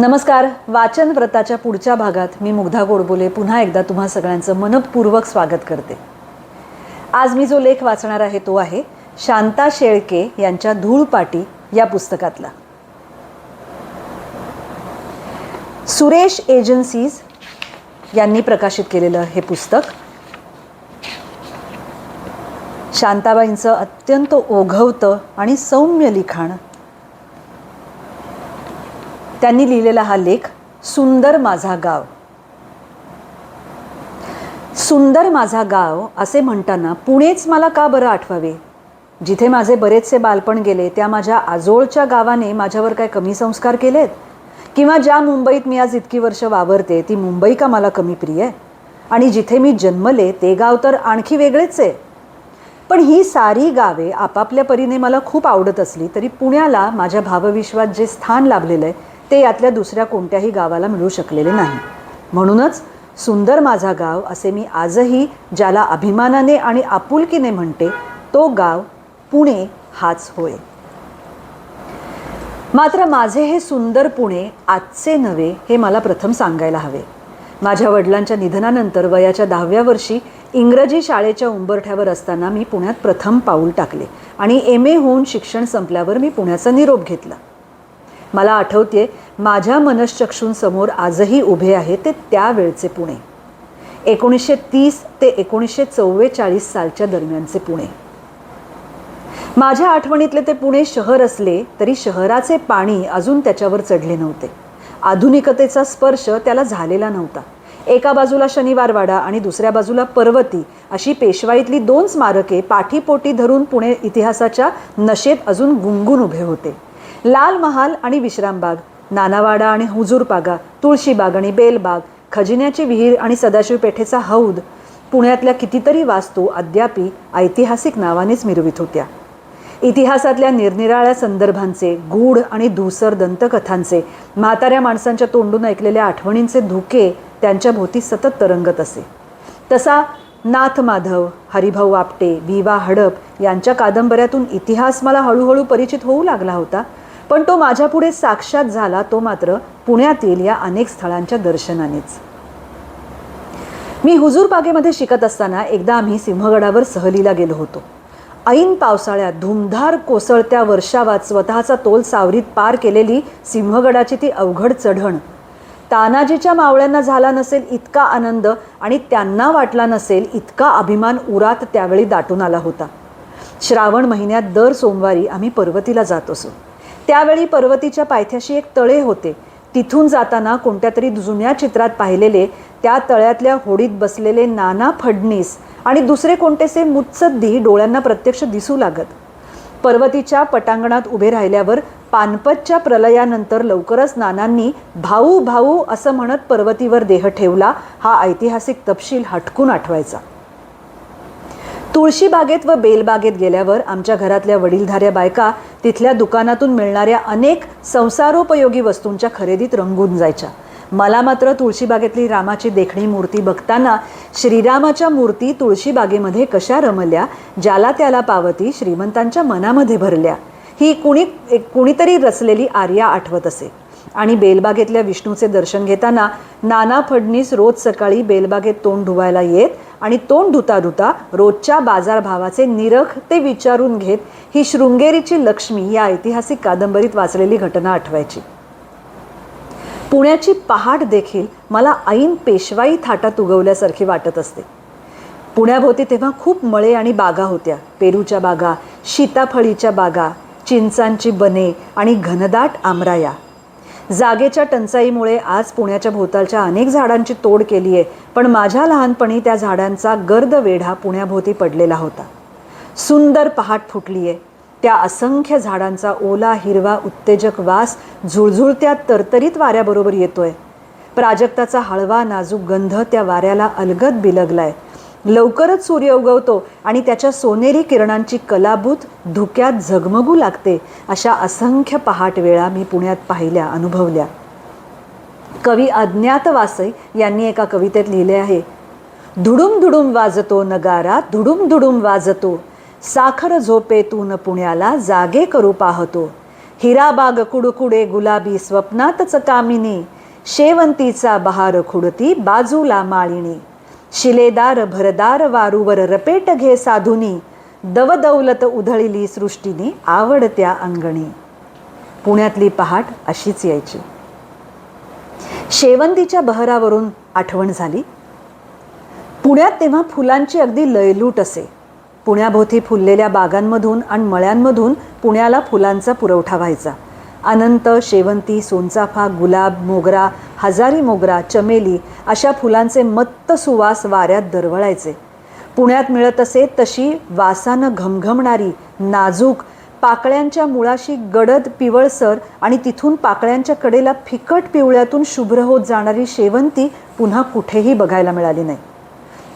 नमस्कार. वाचन व्रताच्या पुढच्या भागात मी मुग्धा गोडबोले पुन्हा एकदा तुम्हा सगळ्यांचं मनपूर्वक स्वागत करते. आज मी जो लेख वाचणार आहे तो आहे शांता शेळके यांच्या धूळपाटी या पुस्तकातला. सुरेश एजन्सीज यांनी प्रकाशित केलेलं हे पुस्तक शांताबाईंचं अत्यंत ओघवतं आणि सौम्य लिखाण त्यांनी लिहिलेला हा लेख सुंदर माझा गाव. सुंदर माझा गाव असे म्हणताना पुणेच मला का बरं आठवावे? जिथे माझे बरेचसे बालपण गेले त्या माझ्या आजोळच्या गावाने माझ्यावर काय कमी संस्कार केलेत? किंवा ज्या मुंबईत मी आज इतकी वर्ष वावरते ती मुंबई का मला कमी प्रिय? आहे आणि जिथे मी जन्मले ते गाव तर आणखी वेगळेच. आहे पण ही सारी गावे आपापल्या परीने मला खूप आवडत असली तरी पुण्याला माझ्या भावविश्वात जे स्थान लाभलेलं आहे ते यातल्या दुसऱ्या कोणत्याही गावाला मिळू शकलेले नाही. म्हणूनच सुंदर माझा गाव असे मी आजही ज्याला अभिमानाने आणि आपुलकीने म्हणते तो गाव पुणे हाच होय. मात्र माझे हे सुंदर पुणे आजचे नव्हे हे मला प्रथम सांगायला हवे. माझ्या वडिलांच्या निधनानंतर वयाच्या दहाव्या वर्षी इंग्रजी शाळेच्या उंबरठ्यावर असताना मी पुण्यात प्रथम पाऊल टाकले आणि एम ए होऊन शिक्षण संपल्यावर मी पुण्याचा निरोप घेतला. मला आठवते माझ्या मनश्चक्षूंसमोर आजही उभे आहे ते त्यावेळचे पुणे. एकोणीसशे तीस ते एकोणीसशे चव्वेचाळीस सालच्या दरम्यानचे पुणे. माझ्या आठवणीतले ते पुणे शहर असले तरी शहराचे पाणी अजून त्याच्यावर चढले नव्हते. आधुनिकतेचा स्पर्श त्याला झालेला नव्हता. एका बाजूला शनिवारवाडा आणि दुसऱ्या बाजूला पर्वती अशी पेशवाईतली दोन स्मारके पाठीपोटी धरून पुणे इतिहासाच्या नशेत अजून गुंगून उभे होते. लाल महाल आणि विश्रामबाग नानावाडा आणि हुजूरपागा तुळशीबाग आणि बेलबाग खजिन्याची विहीर आणि सदाशिव पेठेचा हौद पुण्यातल्या कितीतरी वास्तू अद्यापी ऐतिहासिक नावानेच मिरवित होत्या. इतिहासातल्या निरनिराळ्या संदर्भांचे गूढ आणि धूसर दंतकथांचे म्हाताऱ्या माणसांच्या तोंडून ऐकलेल्या आठवणींचे धुके त्यांच्या भोवती सतत तरंगत असे. तसा नाथ माधव हरिभाऊ आपटे विवा हडप यांच्या कादंबऱ्यातून इतिहास मला हळूहळू परिचित होऊ लागला होता पण तो माझ्यापुढे साक्षात झाला तो मात्र पुण्यातील या अनेक स्थळांच्या दर्शनानेच. मी हुजूर बागेमध्ये शिकत असताना एकदा आम्ही सिंहगडावर सहलीला गेलो होतो. ऐन पावसाळ्यात धुमधार कोसळत्या वर्षावात स्वतःचा तोल सावरीत पार केलेली सिंहगडाची ती अवघड चढण. तानाजीच्या मावळ्यांना झाला नसेल इतका आनंद आणि त्यांना वाटला नसेल इतका अभिमान उरात त्यावेळी दाटून आला होता. श्रावण महिन्यात दर सोमवारी आम्ही पर्वतीला जात असो. त्यावेळी पर्वतीच्या पायथ्याशी एक तळे होते. तिथून जाताना कोणत्या तरी जुन्या चित्रात पाहिलेले त्या तळ्यातल्या होडीत बसलेले नाना फडणीस आणि दुसरे कोणतेसे मुत्सद्दी डोळ्यांना प्रत्यक्ष दिसू लागत. पर्वतीच्या पटांगणात उभे राहिल्यावर पानपतच्या प्रलयानंतर लवकरच नानांनी भाऊ भाऊ असं म्हणत पर्वतीवर देह ठेवला हा ऐतिहासिक तपशील हटकून आठवायचा. तुळशीबागेत व बेलबागेत गेल्यावर आमच्या घरातल्या वडीलधाऱ्या बायका तिथल्या दुकानातून मिळणाऱ्या अनेक संसारोपयोगी वस्तूंच्या खरेदीत रंगून जायच्या. मला मात्र तुळशीबागेतली रामाची देखणी मूर्ती बघताना श्रीरामाच्या मूर्ती तुळशीबागेमध्ये कशा रमल्या ज्याला त्याला पावती श्रीमंतांच्या मनामध्ये भरल्या ही कुणी एक कुणीतरी रचलेली आर्या आठवत असे. आणि बेलबागेतल्या विष्णूचे दर्शन घेताना नाना फडणीस रोज सकाळी बेलबागेत तोंड धुवायला येत आणि तोंड धुता धुता रोजच्या बाजारभावाचे निरख ते विचारून घेत ही शृंगेरीची लक्ष्मी या ऐतिहासिक कादंबरीत वाचलेली घटना आठवायची. पुण्याची पहाट देखील मला ऐन पेशवाई थाटात उगवल्यासारखी वाटत असते. पुण्याभोवती तेव्हा खूप मळे आणि बागा होत्या. पेरूच्या बागा सीताफळीच्या बागा चिंचांची बने आणि घनदाट आमराया. जागेच्या टंचाईमुळे आज पुण्याच्या भोवतालच्या अनेक झाडांची तोड केली आहे. पण माझ्या लहानपणी त्या झाडांचा गर्द वेढा पुण्याभोवती पडलेला होता. सुंदर पहाट फुटली आहे. त्या असंख्य झाडांचा ओला हिरवा उत्तेजक वास झुळझुळत्या तरतरीत वाऱ्याबरोबर येतोय. प्राजक्ताचा हळवा नाजूक गंध त्या वाऱ्याला अलगद बिलगलाय. लवकरच सूर्य उगवतो आणि त्याच्या सोनेरी किरणांची कलाभूत धुक्यात झगमगू लागते अशा असंख्य पहाट वेळा मी पुण्यात पाहिल्या अनुभवल्या. कवी अज्ञात वासई यांनी एका कवितेत लिहिले आहे धुडुम धुडुम वाजतो नगारा धुडुम धुडुम वाजतो. साखर झोपेतून पुण्याला जागे करू पाहतो. हिराबाग कुडकुडे गुलाबी स्वप्नातच कामिनी. शेवंतीचा बहार खुडती बाजूला माळिणी शिलेदार भरदार वारूवर रपेट घे साधुनी दवदौलत उधळिली सृष्टीने आवडत्या अंगणी पुण्यातली पहाट अशीच यायची शेवंतीच्या बहरावरून आठवण झाली पुण्यात तेव्हा फुलांची अगदी लयलूट असे पुण्याभोवती फुललेल्या बागांमधून आणि मळ्यांमधून पुण्याला फुलांचा पुरवठा व्हायचा अनंत शेवंती सोनचाफा गुलाब मोगरा हजारी मोगरा चमेली अशा फुलांचे मत्त सुवास वाऱ्यात दरवळायचे. पुण्यात मिळत असे तशी वासानं घमघमणारी नाजूक पाकळ्यांच्या मुळाशी गडद पिवळसर आणि तिथून पाकळ्यांच्या कडेला फिकट पिवळ्यातून शुभ्र होत जाणारी शेवंती पुन्हा कुठेही बघायला मिळाली नाही.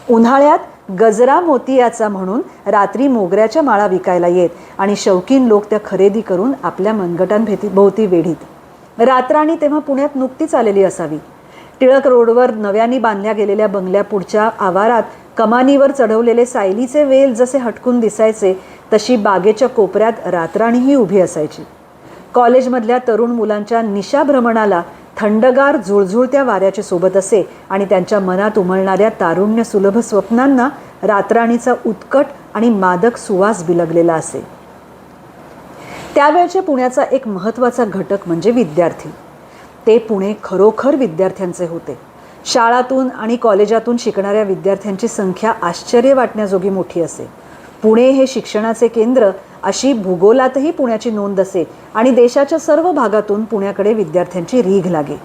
उन्हाळ्यात गजरा मोतियाचा म्हणून रात्री मोगऱ्याच्या माळा विकायला येत आणि शौकीन लोक त्या खरेदी करून आपल्या मनगटांभेती भोवती वेढीत. रात्राणी तेव्हा पुण्यात नुकतीच आलेली असावी. टिळक रोडवर नव्याने बांधल्या गेलेल्या बंगल्या पुढच्या आवारात कमानीवर चढवलेले सायलीचे वेल जसे हटकून दिसायचे तशी बागेच्या कोपऱ्यात रात्राणीही उभी असायची. कॉलेजमधल्या तरुण मुलांच्या निशाभ्रमणाला थंडगार झुळझुळत्या वाऱ्याच्या सोबत असे आणि त्यांच्या मनात उमलणाऱ्या तारुण्य सुलभ स्वप्नांना रातराणीचा उत्कट आणि मादक सुवास बिलगलेला असे. त्यावेळच्या पुण्याचा एक महत्त्वाचा घटक म्हणजे विद्यार्थी. ते पुणे खरोखर विद्यार्थ्यांचे होते. शाळातून आणि कॉलेजातून शिकणाऱ्या विद्यार्थ्यांची संख्या आश्चर्य वाटण्याजोगी मोठी असे. पुणे हे शिक्षणाचे केंद्र अशी भूगोलातही पुण्याची नोंद असे आणि देशाच्या सर्व भागातून पुण्याकडे विद्यार्थ्यांची रीघ लागे.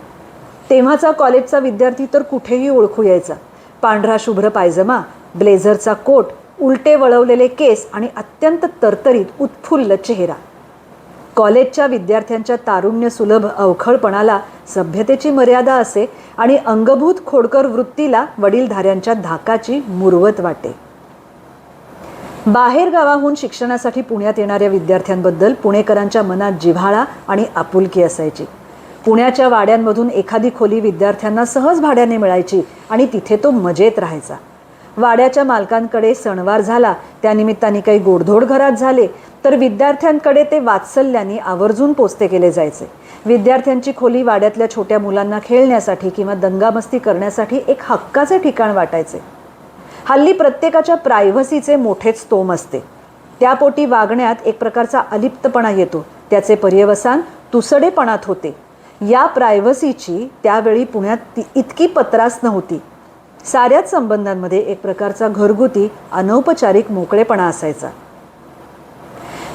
तेव्हाचा कॉलेजचा विद्यार्थी तर कुठेही ओळखू यायचा. पांढरा शुभ्र पायजमा ब्लेझरचा कोट उलटे वळवलेले केस आणि अत्यंत तरतरीत उत्फुल्ल चेहरा. कॉलेजच्या विद्यार्थ्यांच्या तारुण्य सुलभ अवखळपणाला सभ्यतेची मर्यादा असे आणि अंगभूत खोडकर वृत्तीला वडीलधाऱ्यांच्या धाकाची मुरवत वाटे. बाहेर गावाहून शिक्षणासाठी पुण्यात येणाऱ्या विद्यार्थ्यांबद्दल पुणेकरांच्या मनात जिव्हाळा आणि आपुलकी असायची. पुण्याच्या वाड्यांमधून एखादी खोली विद्यार्थ्यांना सहज भाड्याने मिळायची आणि तिथे तो मजेत राहायचा. वाड्याच्या मालकांकडे सणवार झाला त्यानिमित्ताने काही गोडधोड घरात झाले तर विद्यार्थ्यांकडे ते वात्सल्याने आवर्जून पोचते केले जायचे. विद्यार्थ्यांची खोली वाड्यातल्या छोट्या मुलांना खेळण्यासाठी किंवा दंगामस्ती करण्यासाठी एक हक्काचे ठिकाण वाटायचे. हल्ली प्रत्येकाच्या प्रायव्हसीचे मोठेच तोम असते. त्यापोटी वागण्यात एक प्रकारचा अलिप्तपणा येतो. त्याचे पर्यवसान तुसडेपणात होते. या प्रायव्हसीची त्यावेळी पुण्यात ती इतकी पत्रास नव्हती. साऱ्याच संबंधांमध्ये एक प्रकारचा घरगुती अनौपचारिक मोकळेपणा असायचा.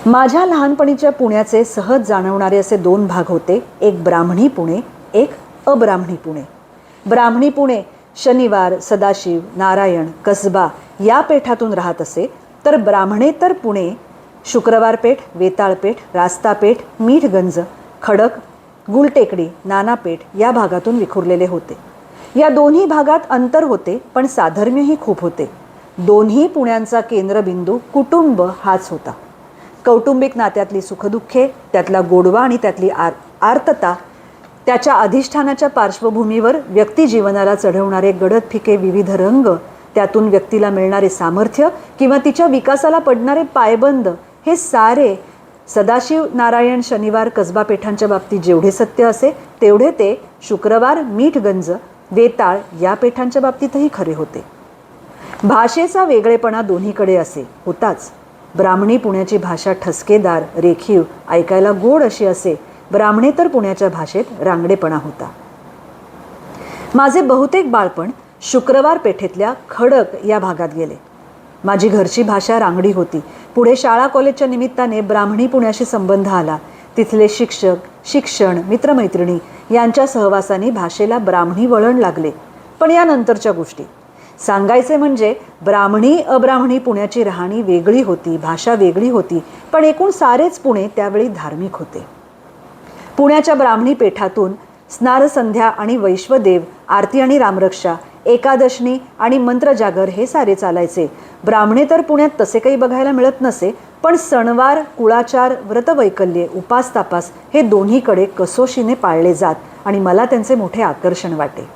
माझ्या लहानपणीच्या पुण्याचे सहज जाणवणारे असे दोन भाग होते. एक ब्राह्मणी पुणे एक अब्राह्मणी पुणे. ब्राह्मणी पुणे शनिवार सदाशिव नारायण कसबा या पेठातून राहत असे तर ब्राह्मणेतर पुणे शुक्रवार पेठ वेताळपेठ रास्तापेठ मीठगंज खडक गुलटेकडी नानापेठ या भागातून विखुरलेले होते. या दोन्ही भागात अंतर होते पण साधर्म्यही खूप होते. दोन्ही पुण्यांचा केंद्रबिंदू कुटुंब हाच होता. कौटुंबिक नात्यातली सुखदुःखे त्यातला गोडवा आणि त्यातली आर आर्तता त्याच्या अधिष्ठानाच्या पार्श्वभूमीवर व्यक्तिजीवनाला चढवणारे गडद फिके विविध रंग त्यातून व्यक्तीला मिळणारे सामर्थ्य किंवा तिच्या विकासाला पडणारे पायबंद हे सारे सदाशिव नारायण शनिवार कसबा पेठांच्या बाबतीत जेवढे सत्य असे तेवढे ते शुक्रवार मीठगंज वेताळ या पेठांच्या बाबतीतही खरे होते. भाषेचा वेगळेपणा दोन्हीकडे असे होताच. ब्राह्मणी पुण्याची भाषा ठसकेदार रेखीव ऐकायला गोड अशी असे ब्राह्मणेतर पुण्याच्या भाषेत रांगडेपणा होता. माझे बहुतेक बाळपण शुक्रवार पेठेतल्या खडक या भागात गेले. माझी घरची भाषा रांगडी होती. पुढे शाळा कॉलेजच्या निमित्ताने ब्राह्मणी पुण्याशी संबंध आला. तिथले शिक्षक शिक्षण मित्रमैत्रिणी यांच्या सहवासाने भाषेला ब्राह्मणी वळण लागले. पण यानंतरच्या गोष्टी. सांगायचे म्हणजे ब्राह्मणी अब्राह्मणी पुण्याची राहणी वेगळी होती भाषा वेगळी होती पण एकूण सारेच पुणे त्यावेळी धार्मिक होते. पुण्याच्या ब्राह्मणी पेठातून स्नारसंध्या आणि वैश्वदेव आरती आणि रामरक्षा एकादशनी आणि मंत्रजागर हे सारे चालायचे. ब्राह्मणे तर पुण्यात तसे काही बघायला मिळत नसे पण सणवार कुळाचार व्रतवैकल्ये उपास तापास हे दोन्हीकडे कसोशीने पाळले जात आणि मला त्यांचे मोठे आकर्षण वाटे.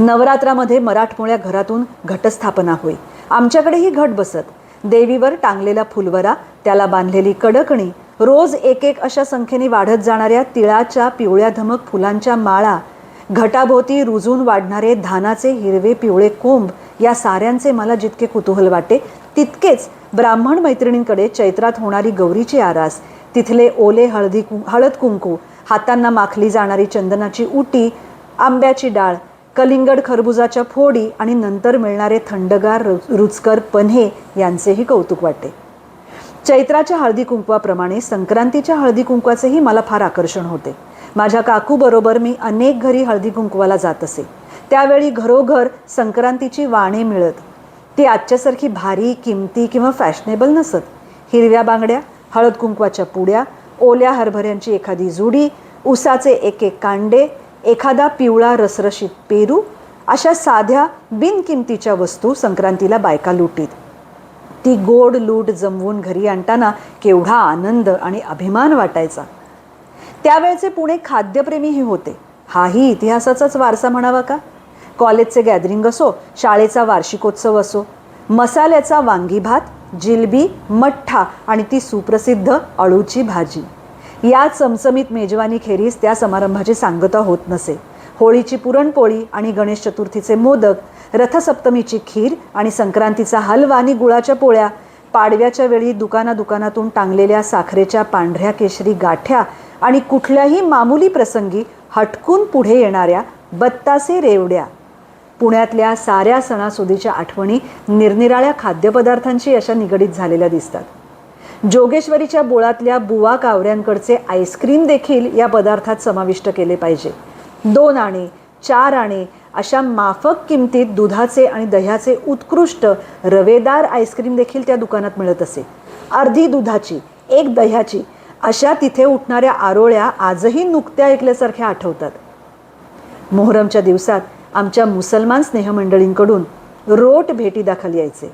नवरात्रामध्ये मराठमोळ्या घरातून घटस्थापना होई. आमच्याकडेही घट बसत. देवीवर टांगलेला फुलवरा त्याला बांधलेली कडकणी रोज एक एक अशा संख्येने वाढत जाणाऱ्या तिळाच्या पिवळ्या धमक फुलांच्या माळा घटाभोवती रुजून वाढणारे धानाचे हिरवे पिवळे कोंब या साऱ्यांचे मला जितके कुतूहल वाटे तितकेच ब्राह्मण मैत्रिणींकडे चैत्रात होणारी गौरीची आरास तिथले ओले हळदी कु हळद कुंकू हातांना माखली जाणारी चंदनाची उटी आंब्याची डाळ कलिंगड खरबुजाच्या फोडी आणि नंतर मिळणारे थंडगार रु- रुचकर पन्हे यांचेही कौतुक वाटे. चैत्राच्या हळदी कुंकवाप्रमाणे संक्रांतीच्या हळदी कुंकवाचेही मला फार आकर्षण होते. माझ्या काकूबरोबर मी अनेक घरी हळदी कुंकवाला जात असे. त्यावेळी घरोघर संक्रांतीची वाणे मिळत. ती आजच्यासारखी भारी किमती किंवा फॅशनेबल नसत. हिरव्या बांगड्या हळद कुंकवाच्या पुड्या ओल्या हरभऱ्यांची एखादी जुडी उसाचे एक एक कांडे एखादा पिवळा रसरशीत पेरू अशा साध्या बिनकिमतीच्या वस्तू संक्रांतीला बायका लुटीत. ती गोड लूट जमवून घरी आणताना केवढा आनंद आणि अभिमान वाटायचा. त्यावेळचे पुणे खाद्यप्रेमीही होते. हाही इतिहासाचाच वारसा म्हणावा का? कॉलेजचे गॅदरिंग असो शाळेचा वार्षिकोत्सव असो मसाल्याचा वांगी भात जिलबी मठ्ठा आणि ती सुप्रसिद्ध अळूची भाजी. या चमचमीत मेजवानी खेरीज त्या समारंभाची सांगता होत नसे. होळीची पुरणपोळी आणि गणेश चतुर्थीचे मोदक रथसप्तमीची खीर आणि संक्रांतीचा हलवा आणि गुळाच्या पोळ्या. पाडव्याच्या वेळी दुकाना दुकानातून टांगलेल्या साखरेच्या पांढऱ्या केशरी गाठ्या आणि कुठल्याही मामुली प्रसंगी हटकून पुढे येणाऱ्या बत्तासे रेवड्या. पुण्यातल्या साऱ्या सणासुदीच्या आठवणी निरनिराळ्या खाद्यपदार्थांशी अशा निगडीत झालेल्या दिसतात. जोगेश्वरीच्या बोळातल्या बुवा कावऱ्यांकडचे आईस्क्रीम देखील या पदार्थात समाविष्ट केले पाहिजे. दोन आणि चार आणे अशा माफक किमतीत दुधाचे आणि दह्याचे उत्कृष्ट रवेदार आईस्क्रीम देखील त्या दुकानात मिळत असे. अर्धी दुधाची एक दह्याची अशा तिथे उठणाऱ्या आरोळ्या आजही नुकत्या ऐकल्यासारख्या आठवतात. मोहरमच्या दिवसात आमच्या मुसलमान स्नेहमंडळींकडून रोट भेटी दाखल यायचे.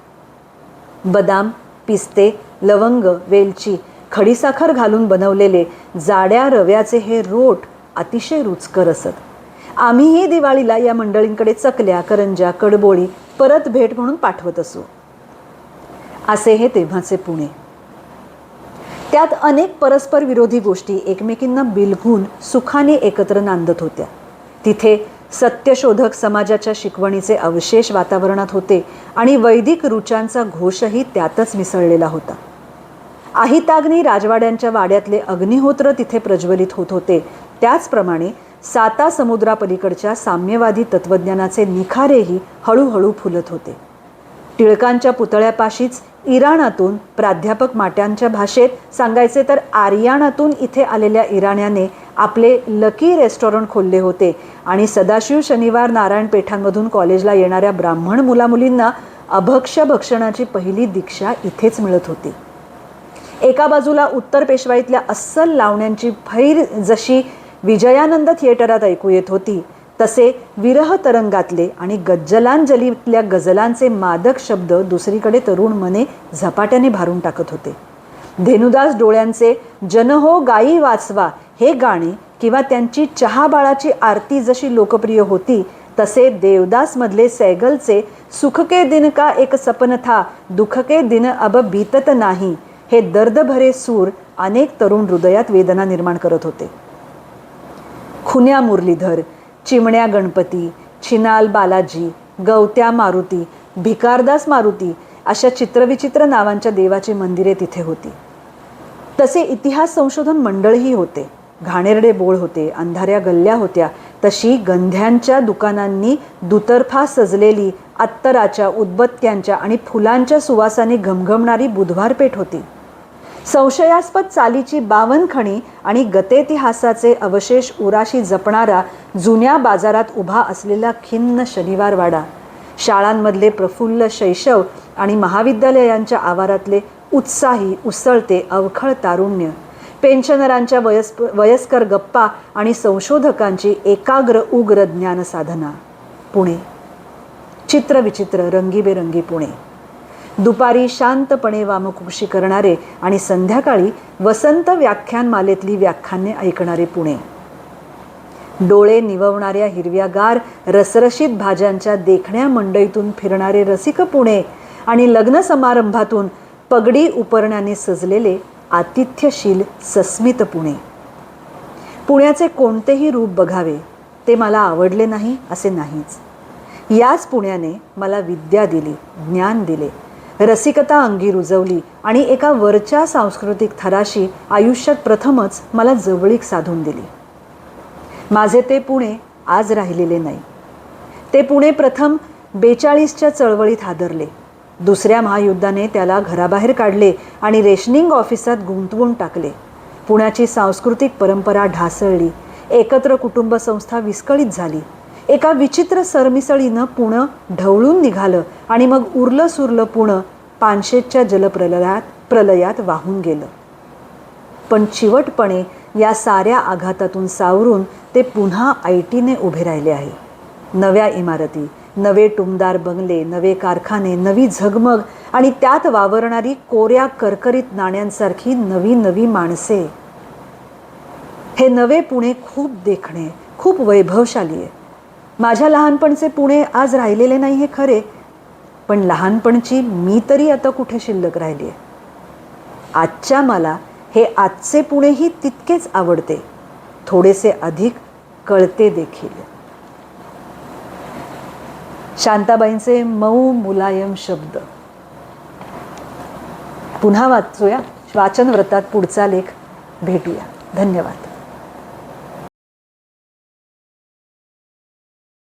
बदाम पिस्ते लवंग वेलची खडीसाखर घालून बनवलेले जाड्या रव्याचे हे रोट अतिशय रुचकर असत. आम्हीही दिवाळीला या मंडळींकडे चकल्या करंजा कडबोळी परत भेट म्हणून पाठवत असू. असे हे तेव्हाचे पुणे. त्यात अनेक परस्पर विरोधी गोष्टी एकमेकींना बिलगून सुखाने एकत्र नांदत होत्या. तिथे सत्यशोधक समाजाच्या शिकवणीचे अवशेष वातावरणात होते आणि वैदिक रुचांचा घोषही त्यातच मिसळलेला होता. आहिताग्नी राजवाड्यांच्या वाड्यातले अग्निहोत्र तिथे प्रज्वलित होत होते. त्याचप्रमाणे साता समुद्रापलीकडच्या साम्यवादी तत्वज्ञानाचे निखारेही हळूहळू फुलत होते. टिळकांच्या पुतळ्यापाशीच इराणातून प्राध्यापक माट्यांच्या भाषेत सांगायचे तर आर्याणातून इथे आलेल्या इराण्याने आपले लकी रेस्टॉरंट खोलले होते आणि सदाशिव शनिवार नारायण पेठांमधून कॉलेजला येणाऱ्या ब्राह्मण मुलामुलींना अभक्ष भक्षणाची पहिली दीक्षा इथेच मिळत होती. एका बाजूला उत्तर पेशवाईतल्या अस्सल लावण्यांची फैर जशी विजयानंद थिएटरात ऐकू येत होती. तसे विरह तरंगातले आणि गज्जलांजलीतल्या गझलांचे मादक शब्द दुसरीकडे तरुण मने झपाट्याने भारून टाकत होते. धेनुदास डोळ्यांचे जनहो गाई वाचवा हे गाणे किंवा त्यांची चहा बाळाची आरती जशी लोकप्रिय होती तसे देवदासमधले सैगलचे सुखके दिन का एक सपन था दुखके दिन अब बीतत नाही हे दर्दभरे सूर अनेक तरुण हृदयात वेदना निर्माण करत होते. खुन्या मुरलीधर चिमण्या गणपती छिनाल बालाजी गवत्या मारुती भिकारदास मारुती अशा चित्रविचित्र नावांच्या देवाची मंदिरे तिथे होती. तसे इतिहास संशोधन मंडळही होते. घाणेरडे बोळ होते अंधाऱ्या गल्ल्या होत्या तशी गंध्यांच्या दुकानांनी दुतर्फा सजलेली अत्तराच्या उदबत्त्यांच्या आणि फुलांच्या सुवासाने घमघमणारी बुधवार पेठ होती. संशयास्पद चालीची बावनखणी आणि गतेतिहासाचे अवशेष उराशी जपणारा जुन्या बाजारात उभा असलेला खिन्न शनिवारवाडा शाळांमधले प्रफुल्ल शैशव आणि महाविद्यालयांच्या आवारातले उत्साही उसळते अवखळ तारुण्य पेन्शनरांच्या वयस्क वयस्कर गप्पा आणि संशोधकांची एकाग्र उग्र ज्ञानसाधना. पुणे. चित्रविचित्र रंगीबेरंगी पुणे. दुपारी शांतपणे वामकुक्षी करणारे आणि संध्याकाळी वसंत व्याख्यानमालेतली व्याख्याने ऐकणारे पुणे. डोळे निववणाऱ्या हिरव्यागार रसरशीत भाज्यांच्या देखण्या मंडईतून फिरणारे रसिक पुणे आणि लग्न समारंभातून पगडी उपरण्याने सजलेले आतिथ्यशील सस्मित पुणे. पुण्याचे कोणतेही रूप बघावे ते मला आवडले नाही असे नाहीच. याच पुण्याने मला विद्या दिली ज्ञान दिले. रसिकता अंगी रुजवली आणि एका वरच्या सांस्कृतिक थराशी आयुष्यात प्रथमच मला जवळीक साधून दिली. माझे ते पुणे आज राहिलेले नाही. ते पुणे प्रथम बेचाळीसच्या चळवळीत हादरले. दुसऱ्या महायुद्धाने त्याला घराबाहेर काढले आणि रेशनिंग ऑफिसात गुंतवून टाकले. पुण्याची सांस्कृतिक परंपरा ढासळली. एकत्र कुटुंब संस्था विस्कळीत झाली. एका विचित्र सरमिसळीनं पुणं ढवळून निघालं आणि मग उरलं सुरलं पुणं पानशेतच्या जलप्रलयात प्रलयात वाहून गेलं. पण चिवटपणे या साऱ्या आघातातून सावरून ते पुन्हा आय टीने उभे राहिले आहे. नव्या इमारती नवे टुमदार बंगले नवे कारखाने नवी झगमग आणि त्यात वावरणारी कोऱ्या करकरीत नाण्यांसारखी नवी नवी माणसे. हे नवे पुणे खूप देखणे खूप वैभवशाली आहे. माझ्या लहानपणचे पुणे आज राहिलेले नाही हे खरे पण लहानपणची मी तरी आता कुठे शिल्लक राहिली आहे? आजच्या मला हे आजचे पुणेही तितकेच आवडते. थोडेसे अधिक कळते देखील. शांताबाईंचे मऊ मुलायम शब्द. पुन्हा वाचूया. वाचन व्रतात पुढचा लेख. भेटूया. धन्यवाद.